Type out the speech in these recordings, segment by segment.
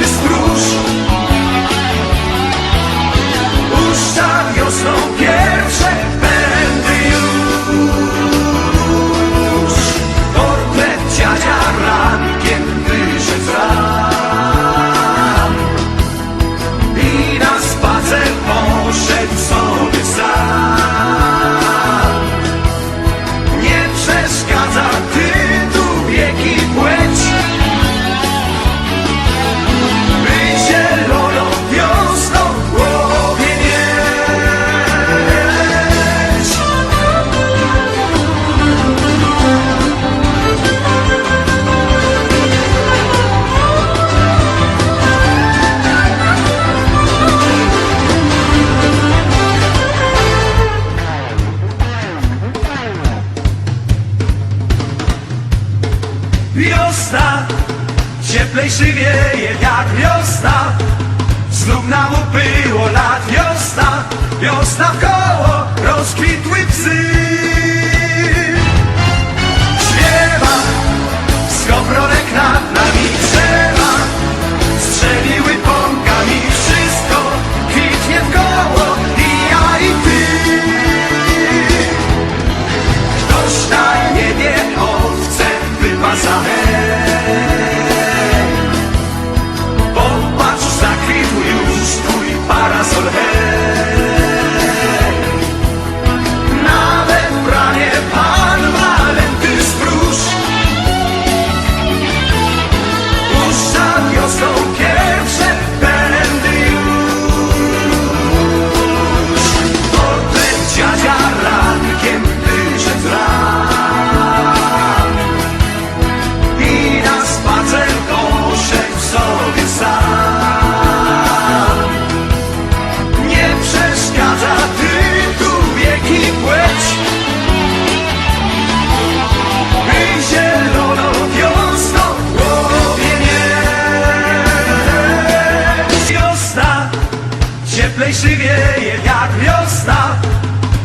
This cieplej żywieje jak wiosna. Znów nam upyło lat wiosna. Wiosna w koło rozkwitły psy. cieplej wieje jak wiosna.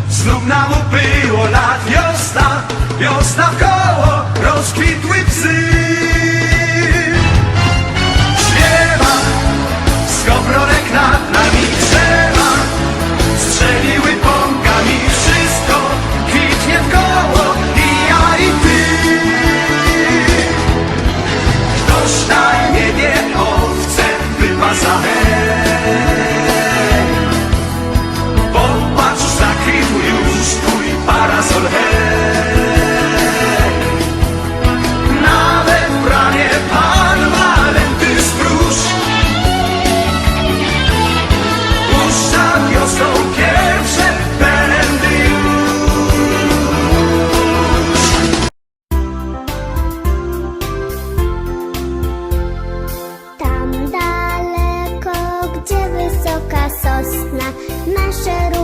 Znów nam ubyło lat wiosna. Wiosna w koło rozkwitły psy. shadow.